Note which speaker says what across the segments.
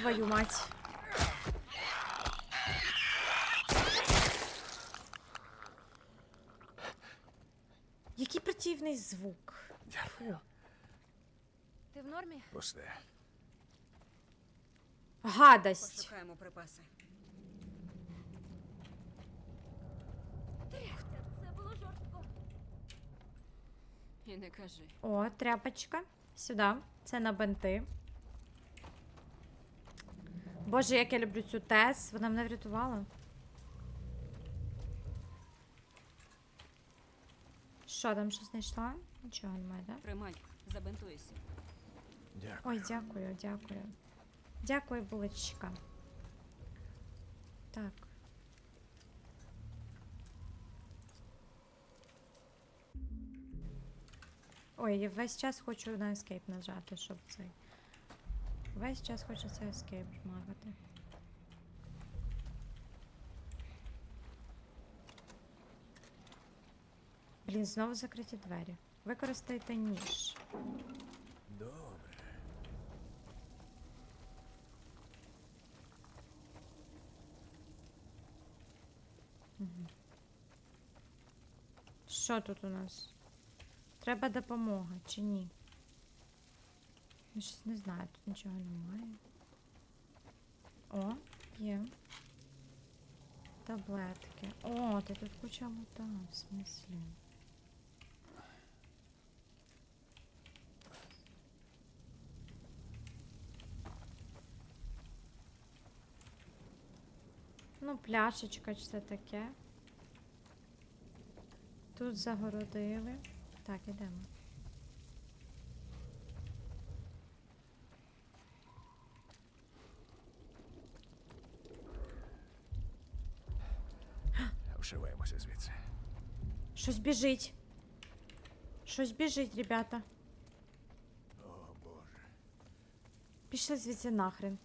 Speaker 1: Твою мать. Який противний звук.
Speaker 2: Дякую.
Speaker 3: Ти в нормі?
Speaker 2: Пусте.
Speaker 1: Гадость.
Speaker 4: Пошукаємо припаси.
Speaker 3: Це було жорстко. І не кажи.
Speaker 1: О, тряпочка. Сюди. Це на бинти. Боже, як я люблю цю тес. Вона мене врятувала. Що там щось знайшла? Нічого немає, так?
Speaker 4: Тримай, забинтуйся.
Speaker 2: Дякую.
Speaker 1: Ой, дякую, дякую. Дякую, булочка. Так. Ой, я весь час хочу на escape нажати, щоб цей. Весь час хочеться escape жмакати. Блін, знову закриті двері. Використайте ніж.
Speaker 2: Добре.
Speaker 1: Що тут у нас? Треба допомога чи ні? Я щось не знаю, тут нічого немає. О, є. Таблетки. О, ти тут куча лута, в смислі. Ну, пляшечка чи це таке. Тут загородили. Так, ідемо.
Speaker 2: Вшиваємося звідси.
Speaker 1: Щось біжить. Щось біжить, ребята.
Speaker 2: О, Боже.
Speaker 1: Пішли звідси нахрен.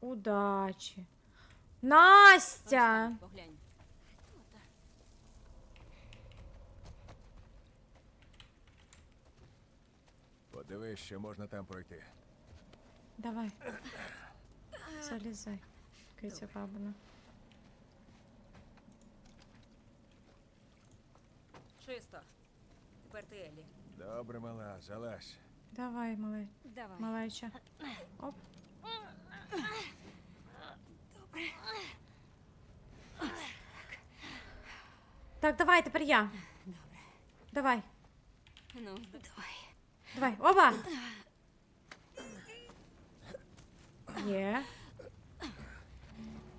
Speaker 1: Удачі. Настя!
Speaker 4: Поглянь.
Speaker 2: Подивись, що можна там пройти.
Speaker 1: Давай. Залізай. Киця бабина.
Speaker 4: Чисто. Тепер ти Елі.
Speaker 2: Добре, мала, залазь.
Speaker 1: Давай, малий.
Speaker 4: Давай.
Speaker 1: Малеча. Оп. Так, давай, тепер я. Давай,
Speaker 4: Ну, давай.
Speaker 1: давай. Оба! Є.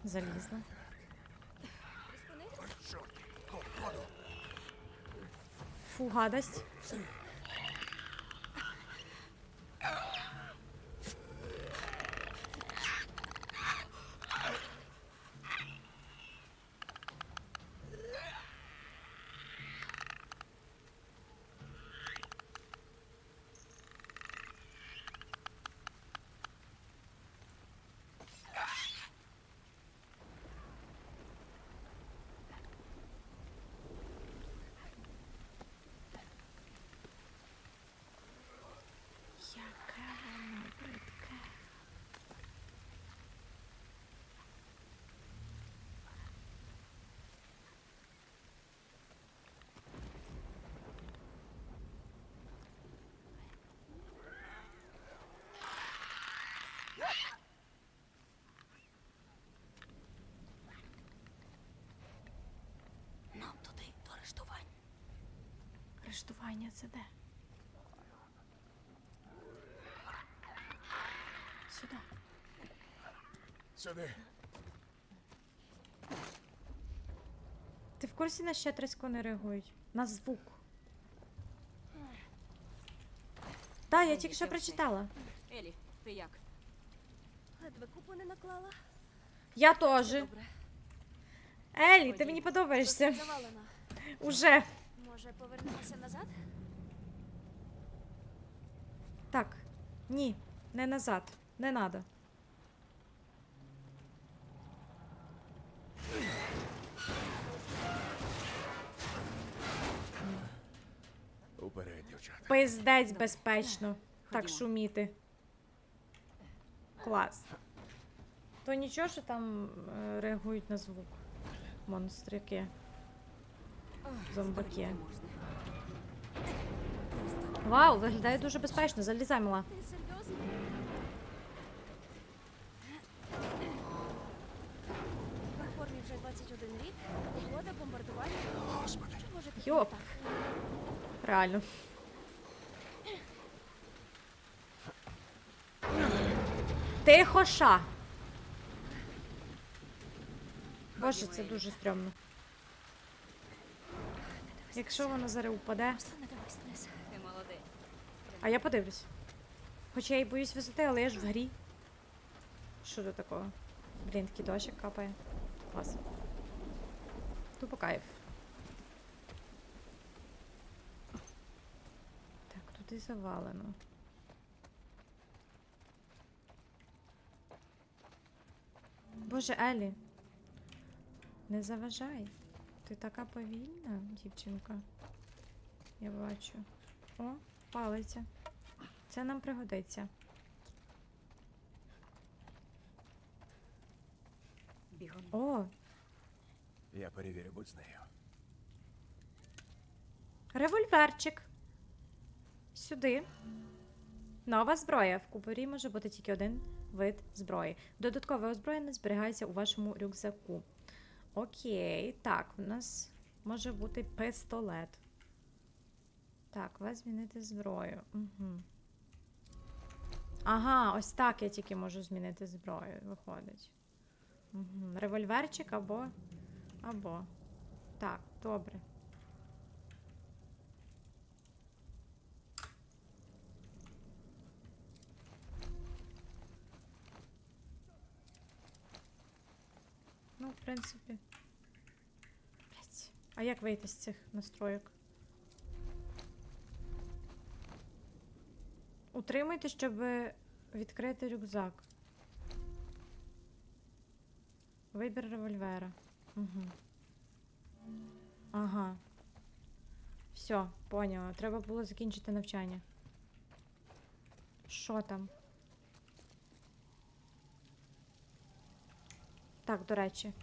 Speaker 1: Залізла. Фу, гадость. Яка вона бридка.
Speaker 4: Нам туди, до арештувань.
Speaker 1: Арештування це де? Сюди.
Speaker 2: Сюди.
Speaker 1: Ти в курсі на ще трісько не реагують? На звук. Так, я тільки що прочитала.
Speaker 4: Елі, ти як?
Speaker 3: Ледве купу не наклала.
Speaker 1: Я теж.
Speaker 4: Добре.
Speaker 1: Елі, ти мені подобаєшся.
Speaker 3: Завалена.
Speaker 1: Уже.
Speaker 3: Може, повернемося назад?
Speaker 1: Так. Ні, не назад. Не надо.
Speaker 2: Уперед. почати.
Speaker 1: Пиздець безпечно. Так шуміти. Клас. То нічого, що там е, реагують на звук. Монстрики. Зомбаки. Вау, виглядає дуже безпечно. Залізай?
Speaker 3: Платформі вже 21 рік, погода, бомбардування.
Speaker 2: Господи.
Speaker 1: Йоп. Реально. Тихо ша. Боже, це дуже стрьомно. Якщо вона зараз упаде.
Speaker 4: Ти.
Speaker 1: А я подивлюсь. Хоча я і боюсь висоти, але я ж в грі. Що до такого? Блін, такий дощик капає. Клас. Тупо кайф. Так, тут і завалено. Боже, Елі. Не заважай. Ти така повільна, дівчинка. Я бачу. О, палиця. Це нам пригодиться.
Speaker 4: Бігом.
Speaker 1: О,
Speaker 2: Я перевірю, будь з нею.
Speaker 1: револьверчик. Сюди. Нова зброя. В купорі може бути тільки один вид зброї. Додаткове озброєння зберігається у вашому рюкзаку. Окей, так, у нас може бути пистолет. Так, вас змінити зброю. Угу. Ага, ось так я тільки можу змінити зброю, виходить. Угу. Револьверчик або. Або. Так, добре. В принципі. Блять. А як вийти з цих настройок? Утримуйте, щоб відкрити рюкзак. Вибір револьвера. Угу. Ага. Все, поняла. Треба було закінчити навчання. Що там? Так, до речі.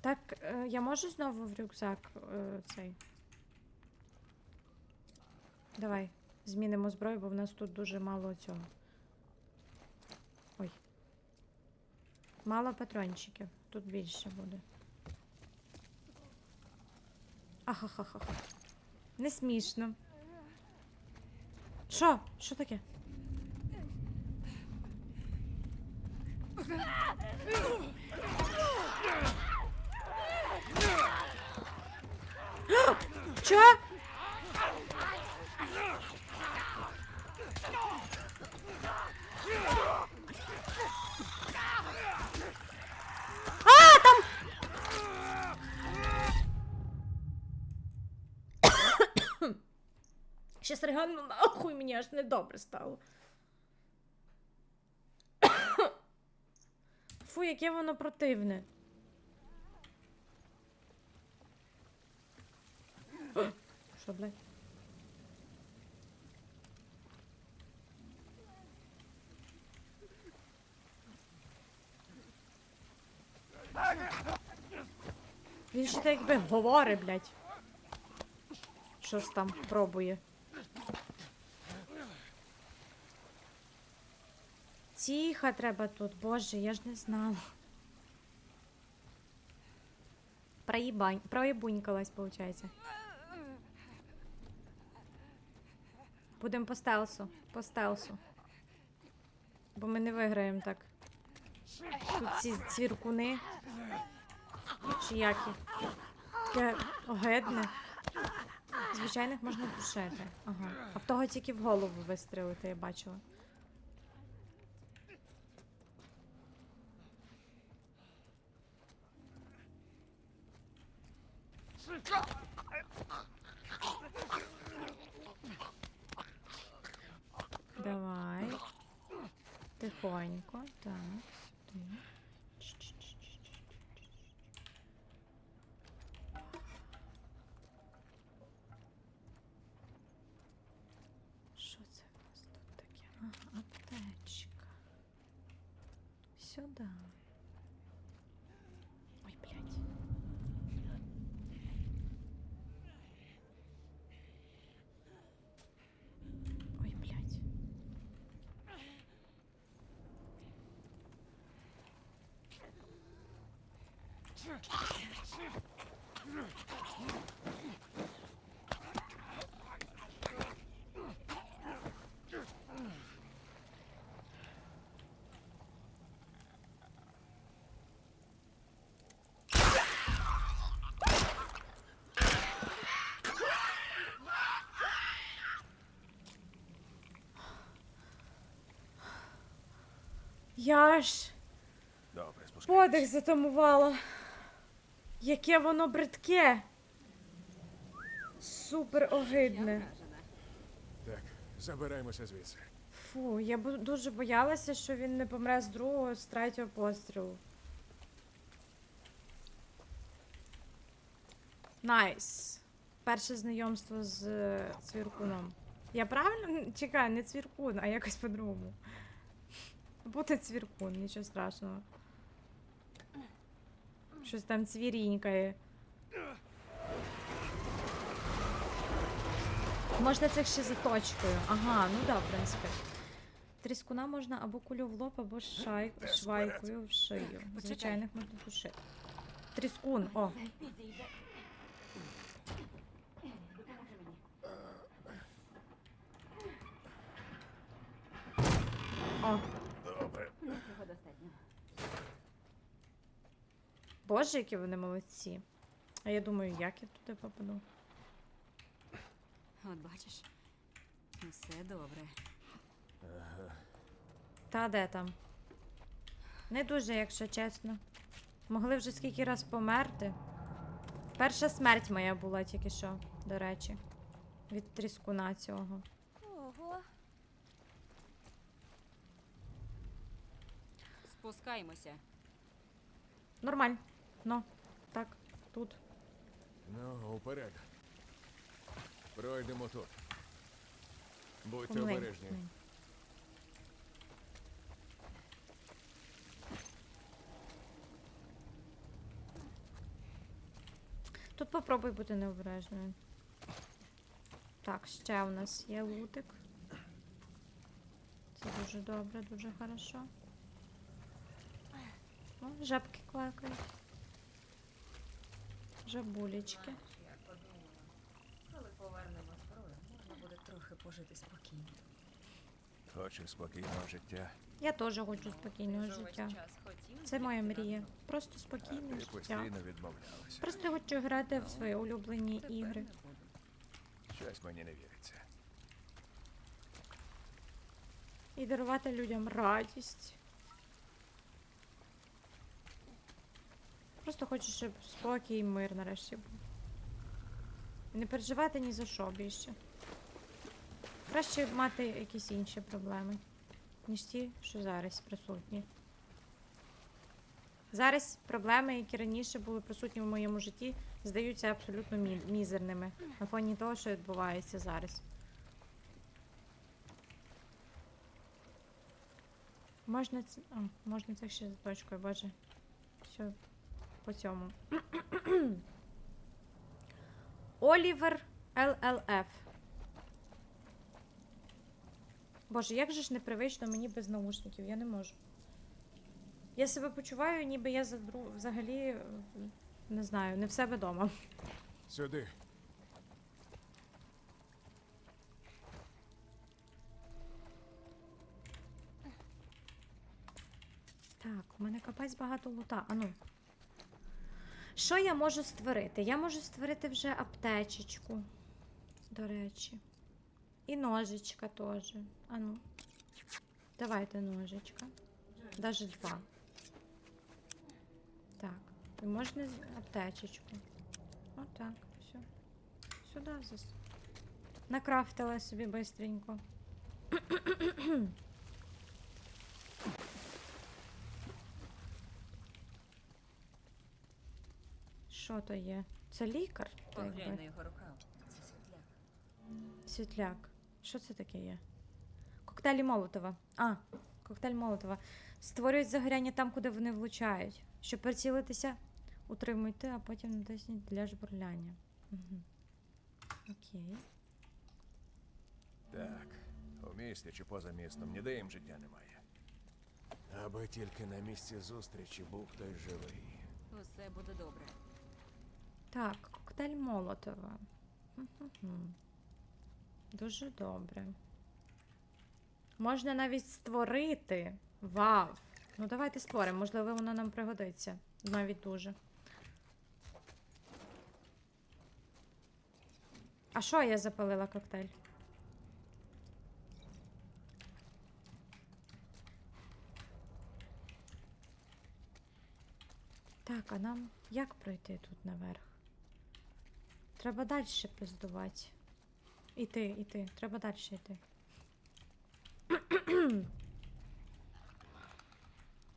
Speaker 1: Так, е, я можу знову в рюкзак е, цей. Давай, змінимо зброю, бо в нас тут дуже мало цього. Ой. Мало патрончиків. Тут більше буде. Ахахахаха. Не смішно. Що? Що таке? Чо? А, там! Щас реально нахуй мені аж недобре стало. Фу, яке воно противне. Що, блядь? Він ще так якби говорить, блядь. Щось там пробує. Тихо треба тут, боже, я ж не знала. Проїбань, проїбунькалась, виходить. Будемо по стелсу, по стелсу. Бо ми не виграємо так. Тут ці цвіркуни. Чи які? Таке огидне. Звичайних можна душити. Ага. А в того тільки в голову вистрілити, я бачила. Давай. Тихонько. Так, сюди. Аптечка. Сюда. Ой, блядь. Ой, блядь. Я ж
Speaker 2: Добре,
Speaker 1: подих затамувала. Яке воно бридке. Супер огидне.
Speaker 2: Так, забираємося звідси.
Speaker 1: Фу, я дуже боялася, що він не помре з другого, з третього пострілу. Найс. Перше знайомство з е, цвіркуном. Я правильно чекаю, не цвіркун, а якось по-другому. Бути цвіркун, нічого страшного. Щось там цвірінькає. Можна це ще заточкою. Ага, ну да, в принципі. Тріскуна можна або кулю в лоб, або шай... Швайкою в шию. Звичайних можна душити. Тріскун, о. О,
Speaker 2: Добре.
Speaker 1: Боже, які вони молодці. А я думаю, як я туди попаду?
Speaker 4: От бачиш. Все добре.
Speaker 1: Та де там? Не дуже, якщо чесно. Могли вже скільки раз померти. Перша смерть моя була тільки що, до речі. Від тріскуна цього.
Speaker 3: Ого.
Speaker 4: Спускаємося.
Speaker 1: Нормально. Ну, так, тут.
Speaker 2: Ну, уперед. Пройдемо тут. Будьте
Speaker 1: Помаленьку.
Speaker 2: обережні.
Speaker 1: Тут попробуй бути необережною. Так, ще у нас є лутик. Це дуже добре, дуже хорошо. О, жабки квакають. Жабулечки.
Speaker 4: Коли повернемо зброю, можна буде трохи пожити спокійно.
Speaker 2: Хочеш спокійного життя.
Speaker 1: Я теж хочу спокійного життя. Це моя мрія. Просто спокійне
Speaker 2: ти
Speaker 1: життя.
Speaker 2: постійно відмовлялася.
Speaker 1: Просто хочу грати в свої улюблені ігри.
Speaker 2: Щось мені не віриться.
Speaker 1: І дарувати людям радість. Просто хочу, щоб спокій і мир нарешті був. Не переживати ні за що більше. Краще мати якісь інші проблеми, ніж ті, що зараз присутні. Зараз проблеми, які раніше були присутні в моєму житті, здаються абсолютно мі- мізерними на фоні того, що відбувається зараз. Можна це. А, можна це ще з точкою, боже. Все по цьому. Олівер ЛЛФ. Боже, як же ж непривично мені без наушників, я не можу. Я себе почуваю, ніби я за дру... взагалі не знаю, не в себе вдома.
Speaker 2: Сюди.
Speaker 1: Так, у мене капець багато лута. Ану. Що я можу створити? Я можу створити вже аптечечку, до речі. І ножичка теж. Ану. Давайте ножичка. Даже два. Так. І можна аптечечку. Отак, все. Сюди зас. Накрафтила собі бистренько. Що то є? Це лікар?
Speaker 4: Поглянь на його рукав. Це світляк.
Speaker 1: Світляк. Що це таке є? Коктейлі Молотова. А, коктейль Молотова. Створюють загоряння там, куди вони влучають. Щоб прицілитися, утримуйте, а потім натисніть для жбурляння. Угу. Окей.
Speaker 2: Так, у місті чи поза містом ніде їм життя немає. Аби тільки на місці зустрічі був хтось живий.
Speaker 4: Усе буде добре.
Speaker 1: Так, коктейль Молотова. Дуже добре. Можна навіть створити. Вау! Ну давайте створимо, можливо, воно нам пригодиться. Навіть дуже. А що я запалила коктейль? Так, а нам як пройти тут наверх? Треба далі пиздувати. Іти, іти, треба далі йти.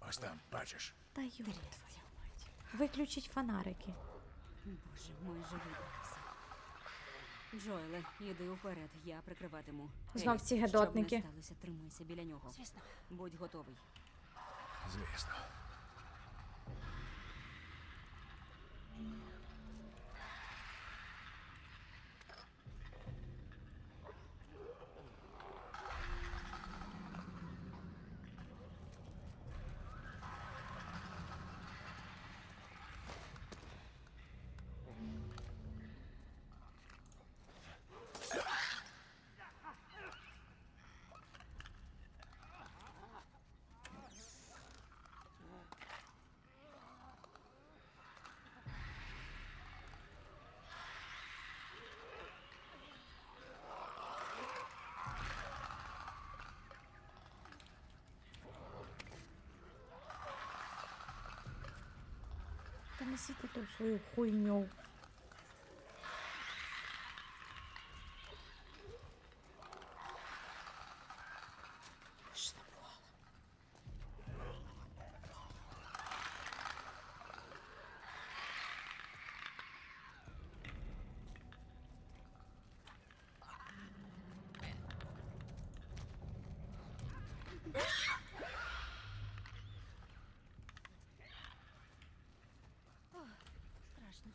Speaker 2: Ось там, бачиш.
Speaker 1: Та ю. Виключіть фонарики.
Speaker 4: Боже, майже вибралися. Джоеле, іди вперед, я прикриватиму.
Speaker 1: Знов ці
Speaker 4: Щоб не сталося, тримайся біля нього.
Speaker 3: Звісно.
Speaker 4: Будь готовий.
Speaker 2: Звісно.
Speaker 1: Та несіть тут свою хуйню. Що там було?
Speaker 3: Страшно.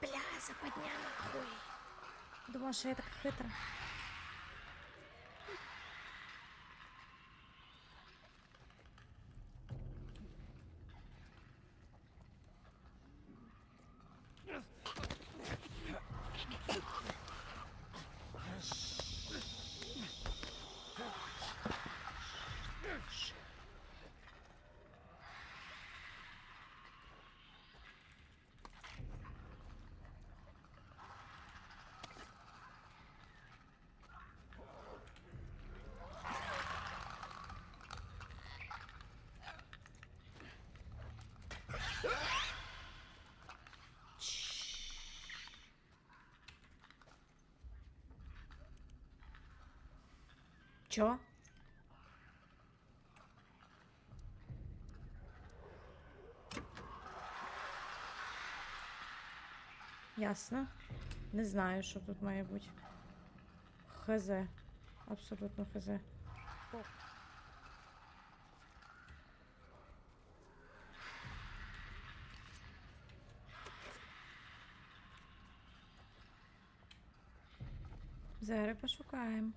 Speaker 1: Бля, западня нахуй. Думала, що я така хитра. Чо? Ясно. Не знаю, що тут має бути. Хз. Абсолютно хз. Зараз пошукаємо.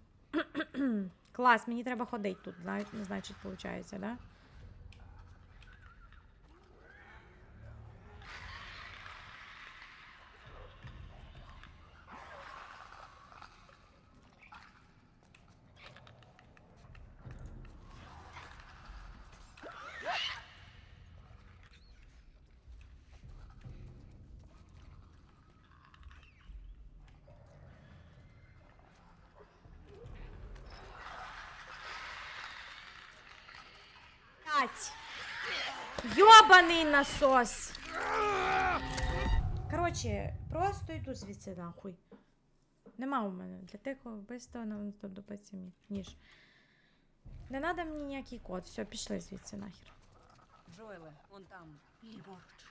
Speaker 1: Клас, мені треба ходити тут, значить, виходить, да? Блять! Йобаний насос! Коротше, просто йду звідси нахуй. Нема у мене для тихого вбивства на доступу ніж. Не треба мені ніякий код. Все, пішли звідси нахер.
Speaker 4: Джоеле, он там, ліворуч.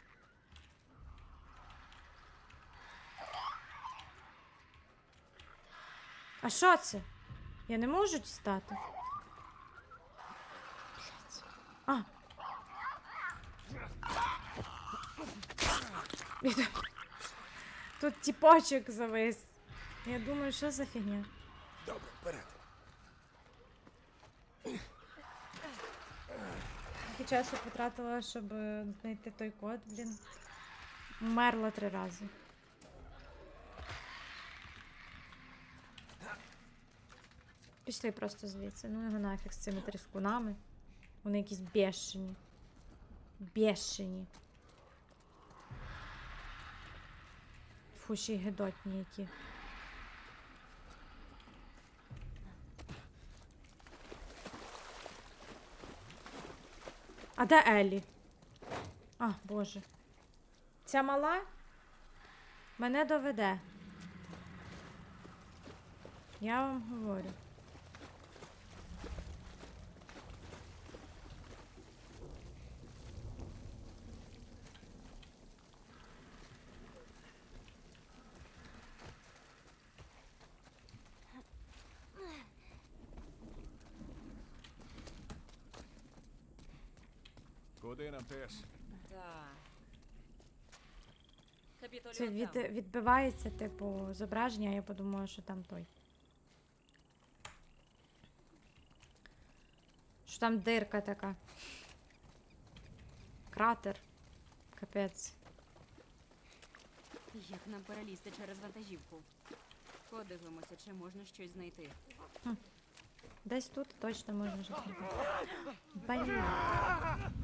Speaker 1: А що це? Я не можу дістати. А. Тут тіпочок завис. Я думаю, що за фігня?
Speaker 2: Добре, вперед.
Speaker 1: Скільки часу потратила, щоб знайти той код, блін. Вмерла три рази. Пішли просто звідси. Ну його нафіг з цими тріскунами. Вони якісь бешені. Бешені. Фу, ще гидотні які. А де Елі? А, боже. Ця мала мене доведе. Я вам говорю.
Speaker 2: Тес?
Speaker 4: Так. Капітоліон
Speaker 1: Це від,
Speaker 4: там.
Speaker 1: відбивається, типу, зображення, я подумала, що там той. Що там дирка така. Кратер. Капець.
Speaker 5: Як нам перелізти через вантажівку? Подивимося, чи можна щось знайти.
Speaker 1: Десь тут точно можна щось знайти. Блін.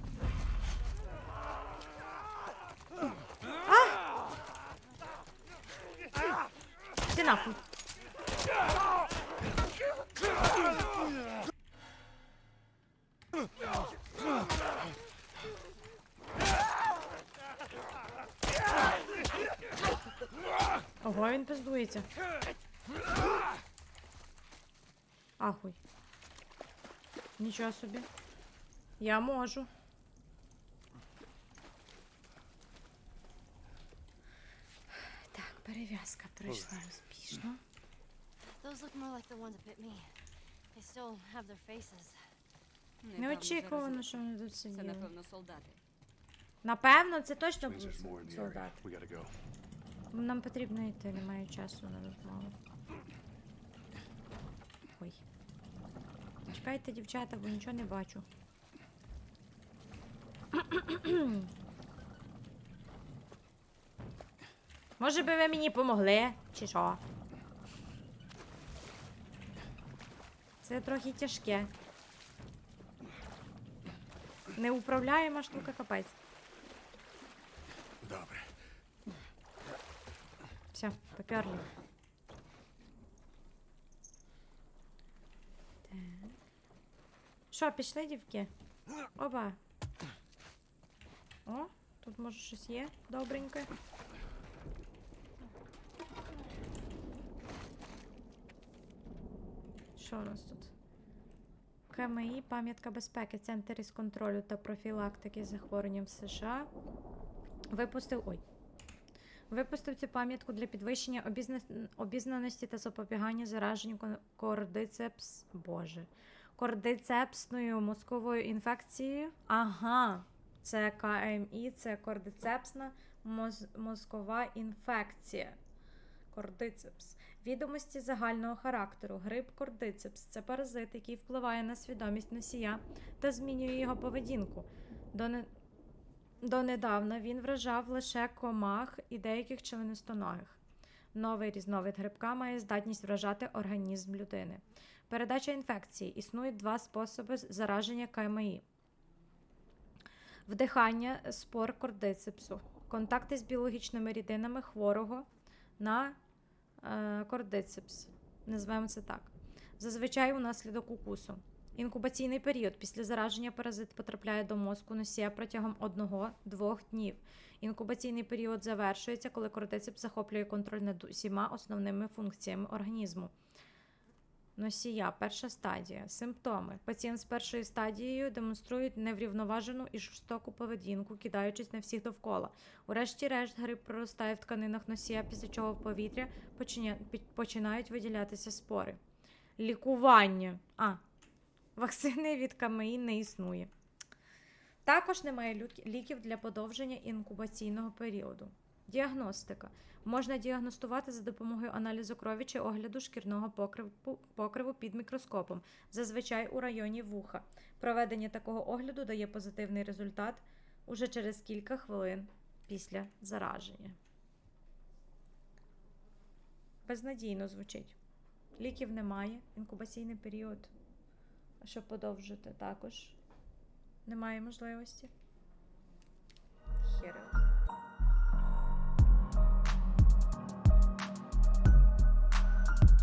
Speaker 1: Ти нахуй. Ого, він пиздується. Ахуй. Нічого собі. Я можу. Перев'язка пройшла успішно.
Speaker 3: Those look more like the ones that bit me. They still have their faces.
Speaker 1: Неочікувано, що вони тут
Speaker 5: Це, напевно, солдати.
Speaker 1: Напевно, це точно
Speaker 6: Means
Speaker 1: був
Speaker 6: there's more in the area.
Speaker 1: солдат.
Speaker 6: We gotta go.
Speaker 1: Нам потрібно йти, немає часу на розмову. Ой. Чекайте, дівчата, бо нічого не бачу. Може би ви мені помогли, чи що? Це трохи тяжке. Неуправляєма штука капець.
Speaker 2: Добре.
Speaker 1: Все, поперли. Так. Що, пішли, дівки? Оба. О, тут може щось є добреньке. Що у нас тут? КМІ, пам'ятка безпеки, Центр із контролю та профілактики захворювань в США. Випустив. Ой. Випустив цю пам'ятку для підвищення обізна... обізнаності та запобігання зараженню кордицепс... Боже. кордицепсною мозковою інфекцією. Ага, це КМІ, це кордицепсна моз... мозкова інфекція. Кордицепс. Відомості загального характеру. Грип кордицепс це паразит, який впливає на свідомість носія та змінює його поведінку. До не... Донедавна він вражав лише комах і деяких членистоногих. Новий різновид грибка має здатність вражати організм людини. Передача інфекції. Існують два способи зараження КМІ. Вдихання спор кордицепсу. Контакти з біологічними рідинами хворого на кордицепс. Називаємо це так. Зазвичай унаслідок укусу. Інкубаційний період після зараження паразит потрапляє до мозку носія протягом 1-2 днів. Інкубаційний період завершується, коли кордицепс захоплює контроль над усіма основними функціями організму. Носія, перша стадія. Симптоми. Пацієнт з першою стадією демонструє неврівноважену і жорстоку поведінку, кидаючись на всіх довкола. Урешті-решт грип проростає в тканинах носія, після чого в повітря починають виділятися спори. Лікування. А, вакцини від КМІ не існує. Також немає ліків для подовження інкубаційного періоду. Діагностика. Можна діагностувати за допомогою аналізу крові чи огляду шкірного покриву, покриву під мікроскопом, зазвичай у районі вуха. Проведення такого огляду дає позитивний результат уже через кілька хвилин після зараження. Безнадійно звучить. Ліків немає, інкубаційний період, щоб подовжити також немає можливості.